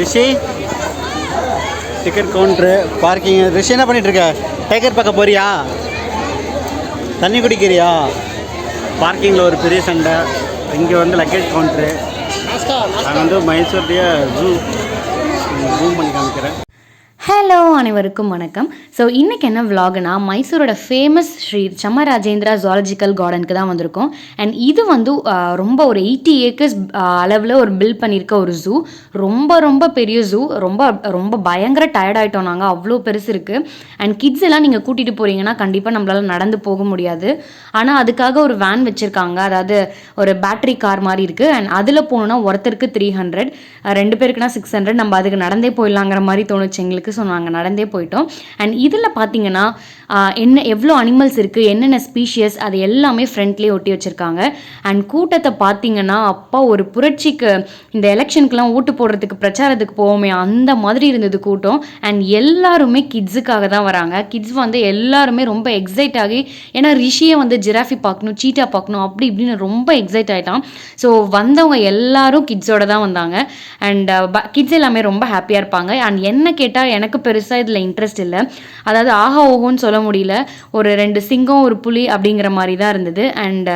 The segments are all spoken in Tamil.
Rishi ticket counter parking Rishi என்ன பண்ணிட்டு இருக்க? டைகர் பார்க்க போறியா? தண்ணி குடிக்கிறியா? பார்க்கிங்கில் ஒரு பெரிய சண்டை. இங்கே வந்து லக்கேஜ் கவுண்ட்ரு நான் வந்து மைசூர்லேயே ஜூ ஜூம் பண்ணி காமிக்கிறேன். ஹலோ அனைவருக்கும் வணக்கம். ஸோ இன்றைக்கி என்ன விலாகுனா மைசூரோட ஃபேமஸ் ஸ்ரீ சம்மராஜேந்திரா ஜுவாலஜிக்கல் கார்டனுக்கு தான் வந்திருக்கோம். அண்ட் இது வந்து ரொம்ப ஒரு எயிட்டி ஏக்கர்ஸ் அளவில் ஒரு பில்ட் பண்ணியிருக்க ஒரு ஜூ ரொம்ப ரொம்ப பெரிய ஜூ ரொம்ப ரொம்ப பயங்கர டயர்ட் ஆகிட்டோம் நாங்கள் அவ்வளோ பெருசு இருக்குது அண்ட் கிட்ஸ் எல்லாம் நீங்கள் கூட்டிகிட்டு போகிறீங்கன்னா கண்டிப்பாக நம்மளால் நடந்து போக முடியாது. ஆனால் அதுக்காக ஒரு வேன் வச்சுருக்காங்க. அதாவது ஒரு பேட்டரி கார் மாதிரி இருக்குது அண்ட் அதில் போகணுன்னா ஒருத்தருக்கு த்ரீ ஹண்ட்ரட் ரெண்டு பேருக்குனா சிக்ஸ் ஹண்ட்ரட் நம்ம அதுக்கு நடந்தே போயிடலாங்கிற மாதிரி தோணுச்சு எங்களுக்கு. ஸோ நாங்கள் நடந்தே போயிட்டோம். அண்ட் இதில் பார்த்தீங்கன்னா என்ன எவ்வளோ அனிமல்ஸ் இருக்குது என்னென்ன ஸ்பீஷியஸ் அது எல்லாமே ஃப்ரண்ட்லேயே ஒட்டி வச்சுருக்காங்க. அண்ட் கூட்டத்தை பார்த்தீங்கன்னா அப்பா ஒரு புரட்சிக்கு இந்த எலெக்ஷனுக்குலாம் ஓட்டு போடுறதுக்கு பிரச்சாரத்துக்கு போவோமே அந்த மாதிரி இருந்தது கூட்டம். அண்ட் எல்லாருமே கிட்ஸுக்காக தான் வராங்க. கிட்ஸ் வந்து எல்லாருமே ரொம்ப எக்ஸைட் ஆகி ஏன்னா ரிஷியை வந்து ஜிராஃபி பார்க்கணும் சீட்டா பார்க்கணும் அப்படி இப்படின்னு ரொம்ப எக்ஸைட் ஆகிட்டான் ஸோ வந்தவங்க எல்லாரும் கிட்ஸோட தான் வந்தாங்க. அண்ட் கிட்ஸ் எல்லாமே ரொம்ப ஹாப்பியாக இருப்பாங்க. அண்ட் என்ன கேட்டால் எனக்கு பெருசாக இதில் இன்ட்ரெஸ்ட் இல்லை. அதாவது ஆஹா ஓஹோன்னு சொல்ல முடியல. ஒரு ரெண்டு சிங்கம் ஒரு புலி அப்படிங்கிற மாதிரி தான் இருந்தது அண்ட்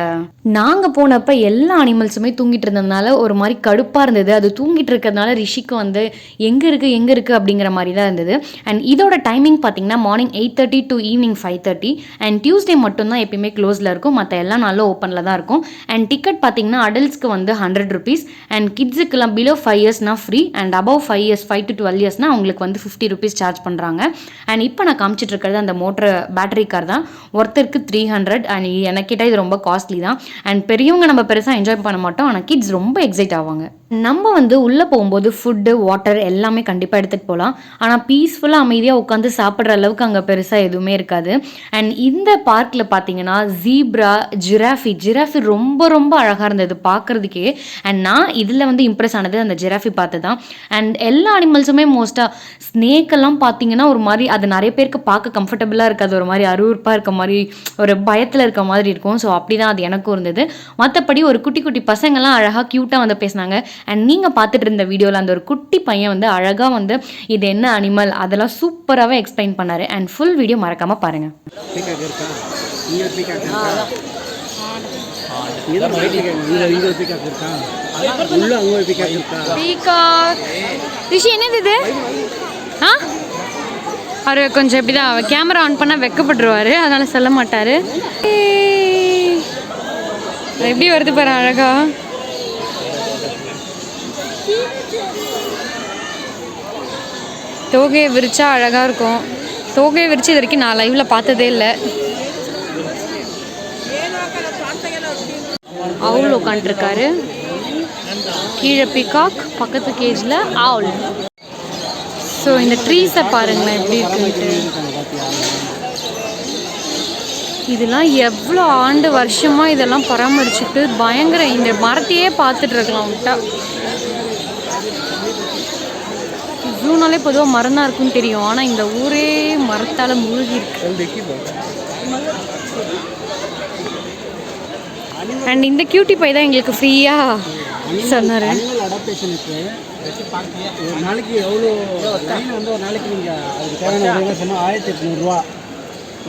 நாங்கள் போனப்போ எல்லா அனிமல்ஸுமே தூங்கிட்டு இருந்ததுனால ஒரு மாதிரி கடுப்பாக இருந்தது. அது தூங்கிட்டு இருக்கிறதுனால ரிஷிக்கு வந்து எங்கே இருக்குது எங்கே இருக்குது அப்படிங்கிற மாதிரி தான் இருந்தது. அண்ட் இதோட டைமிங் பார்த்தீங்கன்னா morning eight thirty to evening five thirty and Tuesday மட்டும்தான் எப்பயுமே க்ளோஸில் இருக்கும். மற்ற எல்லா நாளும் ஓப்பனில் தான் இருக்கும். அண்ட் டிக்கெட் பார்த்தீங்கன்னா அடல்ட்ஸ்க்கு வந்து ஹண்ட்ரட் ருபீஸ் அண்ட் கிட்ஸுக்கெல்லாம் below five இயர்ஸ்னா free and above five years five to twelve இயர்ஸ்னால் அவங்களுக்கு வந்து ஃபிஃப்டி ருபீஸ் சார்ஜ் பண்ணுறாங்க அண்ட் இப்போ நான் காமிச்சிட்டு இருக்கிறது அந்த மோட்டர் பேட்டரி கார் தான். ஒருத்தருக்கு த்ரீ ஹண்ட்ரட் அண்ட் எனக்கிட்ட கேட்டால் இது ரொம்ப காஸ்ட்லி தான். அண்ட் பெரியவங்க நம்ம பெருசாக என்ஜாய் பண்ண மாட்டோம். ஆனால் கிட்ஸ் ரொம்ப எக்ஸைட் ஆவாங்க. நம்ம வந்து உள்ளே போகும்போது ஃபுட்டு வாட்டர் எல்லாமே கண்டிப்பாக எடுத்துகிட்டு போகலாம் ஆனால் பீஸ்ஃபுல்லாக அமைதியாக உட்காந்து சாப்பிட்ற அளவுக்கு அங்கே பெருசாக எதுவுமே இருக்காது. அண்ட் இந்த பார்க்கில் பார்த்தீங்கன்னா ஜீப்ரா ஜிராஃபி ஜிராஃபி ரொம்ப ரொம்ப அழகாக இருந்தது பார்க்குறதுக்கே அண்ட் நான் இதில் வந்து இம்ப்ரெஸ் ஆனது அந்த ஜிராஃபி பார்த்து தான் அண்ட் எல்லா அனிமல்ஸுமே மோஸ்ட்டாக ஸ்னேக்கெல்லாம் பார்த்தீங்கன்னா ஒரு மாதிரி அது நிறைய பேருக்கு பார்க்க கம்ஃபர்டபுளாக இருக்காது. ஒரு மாதிரி அருவருப்பாக இருக்க மாதிரி ஒரு பயத்தில் இருக்க மாதிரி இருக்கும். ஸோ அப்படி தான் அது எனக்கும் இருந்தது. மற்றபடி ஒரு குட்டி குட்டி பசங்கள்லாம் அழகாக க்யூட்டாக வந்து பேசினாங்க. அண்ட் நீங்கள் பார்த்துட்டு இருந்த வீடியோவில் அந்த ஒரு குட்டி பையன் வந்து அழகாக வந்து இது என்ன அனிமல் அதெல்லாம் சூப்பராகவே எக்ஸ்பிளைன் பண்ணார். அண்ட் ஃபுல் வீடியோ மறக்காமல் பாருங்கள் ரிஷி என்னது இது? ஆ? அவர் கொஞ்சம் இப்படிதான் கேமரா ஆன் பண்ணால் வெக்கப்பட்டுருவாரு. அதனால சொல்ல மாட்டார். எப்படி வருது பாரு அழகா? தோகையை விரிச்சா அழகா இருக்கும். தோகையை விரிச்சு இது வரைக்கும் நான் லைவ்ல பார்த்ததே இல்லை. அவுல் உட்காந்துருக்காரு கீழே பிகாக் பக்கத்து கேஜில் ஆவுல் ஸோ இந்த ட்ரீஸை பாருங்களேன் எப்படி இருக்குன்ட்டு. இதெல்லாம் எவ்வளோ ஆண்டு வருஷமாக இதெல்லாம் பராமரிச்சுட்டு பயங்கர இந்த மரத்தையே பார்த்துட்டு இருக்கலாம் விட்டா ஜூனாலே பொதுவாக மரம் தான் இருக்குன்னு தெரியும். ஆனால் இந்த ஊரே மரத்தால் மூழ்கி இருக்கு அண்ட் இந்த கியூட்டி பை தான் எங்களுக்கு ஃப்ரீயாக சொன்னார். நாளைக்கு எவ்வளோ வந்து ஒரு நாளைக்கு நீங்கள் அதுக்கு தேவையான சொன்னால் ஆயிரத்தி எட்நூறுரூவா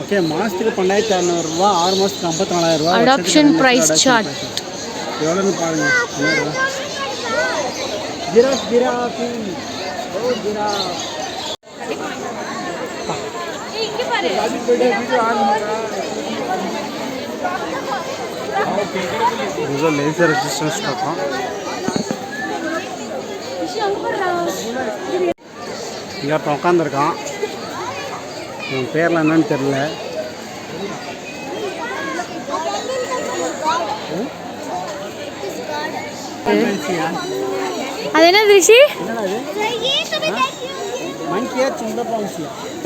ஓகே மாதத்துக்கு பன்னெண்டாயிரத்தி அறநூறுரூவா ஆறு மாதத்துக்கு ஐம்பத்தி நாலாயிரரூவா Adoption price chart. எவ்வளோன்னு பாருங்கள் ஜிராஃப் ஜிராஃபி. Oh giraffe. இது லேசர் ரெசிஸ்டன்ஸ் பார்ப்போம் இங்கே ஒருத்தன் உட்காந்துருக்கான் உன் பேர்லாம் என்னன்னு தெரில அது என்ன ரிஷி?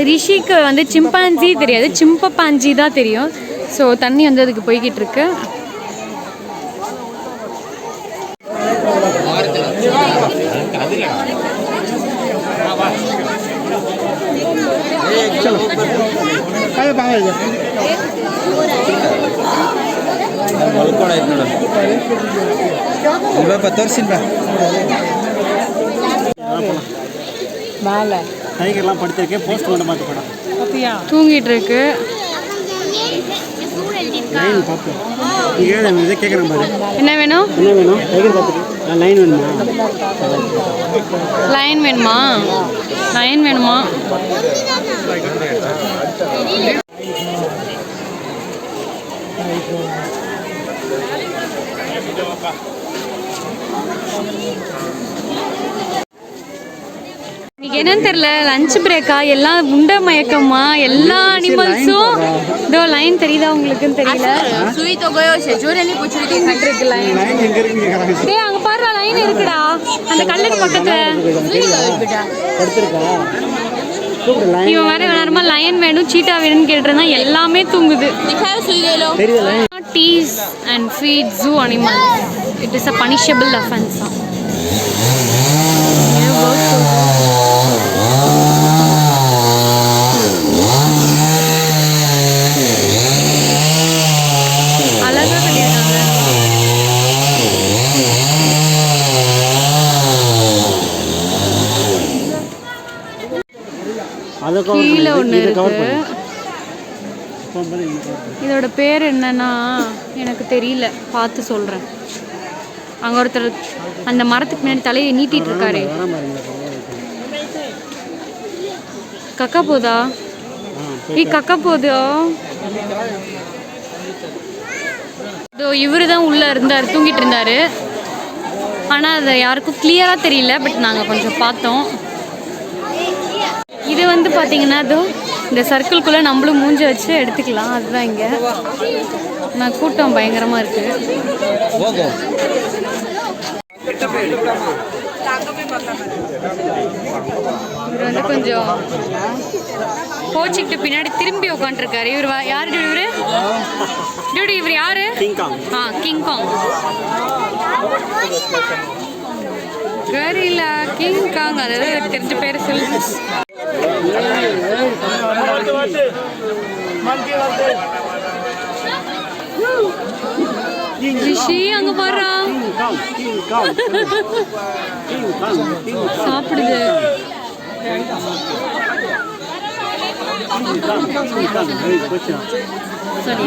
ரிஷிக்கு வந்து சிம்பான்சி தெரியாது. சிம்பப்பாஞ்சி தான் தெரியும். ஸோ தண்ணி வந்து அதுக்கு போய்கிட்டு இருக்கு. चलो। काय पाहायचं मलकोड आहेत मॅडम मुलं तोर्सिन बा மேலே. டைகர்லாம் படுத்திருக்கேன் போஸ்ட் பண்ண மாட்டேன் மேடம் தூங்கிட்டு இருக்கு என்ன வேணும்? என்ன வேணும்? டைகர் பார்த்துட்டு லைன் வேணுமா? லைன் வேணுமா? லைன் வேணுமா? என்னன்னு தெரியல லஞ்ச் பிரேக்கா எல்லாம் உண்ட மயக்கமா? எல்லா அனிமல்ஸும் இதோ லைன் தெரியுதா உங்களுக்குன்னு தெரியல? லைன் லைன் எங்கே இருக்குன்னு கேட்குறாங்க டேய் அங்க லைன் இருக்குடா. அந்த கல்லுக்கு பக்கத்துல இவன் வேற நேரமா லயன் வேணும் சீட்டா வேணும்னு கேட்டுருந்தா எல்லாமே தூங்குது. Tease and feed zoo animal it is a punishable offence அழகா கட்டியிருக்காங்க அதை கவர் கீழே ஒன்று இருக்கு. இதோட பேர் என்னன்னா எனக்கு தெரியல பார்த்து சொல்கிறேன் அங்கே ஒருத்தர் அந்த மரத்துக்கு முன்னாடி தலையை நீட்டிட்டு இருக்காரு. கக்கா போதா? ஏய் கக்கா போதோ? இதோ இவரு தான் உள்ளே இருந்தார் தூங்கிட்டு இருந்தார். ஆனால் அது யாருக்கும் கிளியராக தெரியல பட் நாங்கள் கொஞ்சம் பார்த்தோம். வந்து பார்த்தீங்கன்னா இதோ இந்த சர்க்கிள்குள்ளே நம்மளும் மூஞ்ச வச்சு எடுத்துக்கலாம். அதுதான் இங்கே. நான் கூட்டம் பயங்கரமாக இருக்குது ಹೋಗು இவர் வந்து கொஞ்சம் கோச்சிக்கிட்டு பின்னாடி திரும்பி உட்காந்துருக்காரு இவர் யாரு dude இவரு? டியூடி இவர் யாரு? ஆ கிங் காங் கரிலா கிங் காங் அதாவது எனக்கு தெரிஞ்ச பேர் சொல்லு ரிஷி அங்க போறான் சாப்பிடுது. சரி.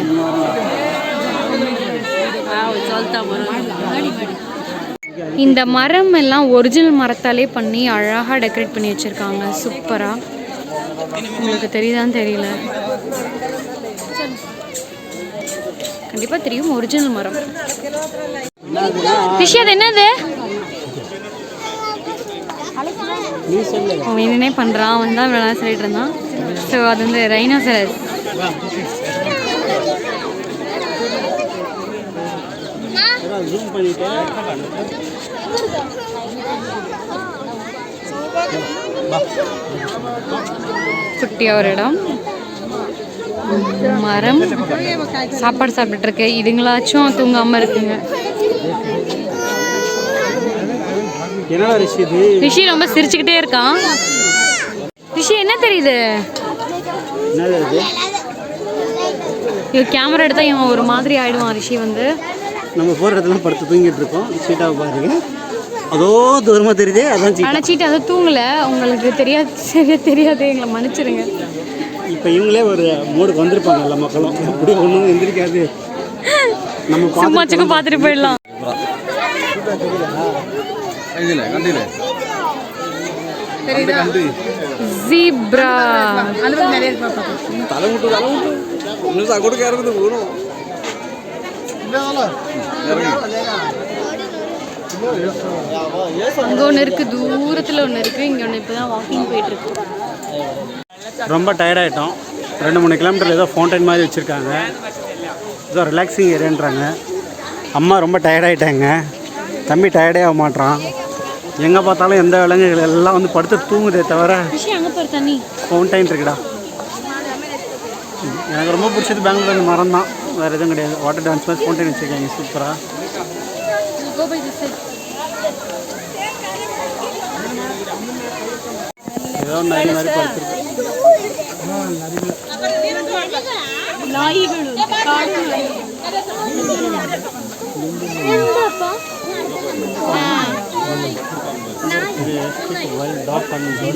இந்த மரம் எல்லாம் ஒரிஜினல் மரத்தாலே பண்ணி அழகாக டெக்கரேட் பண்ணி வச்சுருக்காங்க. சூப்பராக உங்களுக்கு தெரியுதான்னு தெரியல. கண்டிப்பாக தெரியும் ஒரிஜினல் மரம். ரிஷி அது என்னது? அவன் என்னனே பண்ணுறான் அவன் தான் விளையாட சொல்லிட்டு இருந்தான். ஸோ அது வந்து ரைனோசரஸ் ஜூம் பண்ணிட்டு குட்டியாக ஒரு இடம். மரம். சாப்பாடு சாப்பிட்டுட்டு இருக்கு இதுங்களாச்சும் தூங்காம இருக்குங்க. ரிஷி ரொம்ப சிரிச்சுக்கிட்டே இருக்கான் ரிஷி என்ன தெரியுது? இது? கேமரா எடுத்தா இவன் ஒரு மாதிரி ஆயிடுவான் ரிஷி வந்து. நம்ம போகிற இடத்துல படுத்து தூங்கிட்டு இருக்கோம். சீட்டாவை பாருங்க அதோ தூரமா தெரியுது அதான் சீட்டா. ஆனா சீட்டு அதை தூங்கல. உங்களுக்கு தெரியாது சரியா தெரியாது. எங்களை மன்னிச்சிருங்க. இப்போ இவங்களே ஒரு மூடுக்கு வந்திருப்பாங்க எல்லா மக்களும். அப்படியே ஒன்றும் எந்திரிக்காது. நம்ம சும்மா சும்மா பார்த்துட்டு போயிடலாம். ഇതില്ല കണ്ടില്ലേ കണ്ട് ஜீப்ரா. തല அங்கே ஒன்று இருக்குது தூரத்தில் ஒன்று இருக்குது இங்கே ஒன்று இப்போ தான் வாக்கிங் போயிட்டுருக்கு. ரொம்ப டயர்டாயிட்டோம் ரெண்டு மூணு கிலோமீட்டர் ஏதோ ஃபவுண்டைன் மாதிரி வச்சுருக்காங்க. ஏதோ ரிலாக்ஸிங் ஏரியான்றாங்க அம்மா ரொம்ப டயர்டாயிட்டாங்க தம்பி டயர்டே ஆக மாட்றான். எங்கே பார்த்தாலும் எந்த விலங்குகள் எல்லாம் வந்து படுத்து தூங்குதே தவிர ஃபவுண்டைன் இருக்குடா. எனக்கு ரொம்ப பிடிச்சது பெங்களூர் மரம் தான் வேறு எதுவும் கிடையாது. வாட்டர் டான்ஸ் மாதிரி ஃபவுண்டைன் வச்சுருக்காங்க சூப்பராக ரூபாய் டிசைட் ஏதோ நரி மாதிரி படுத்துருக்கு. நாய்களும் காட்டு என்னப்பா அங்கே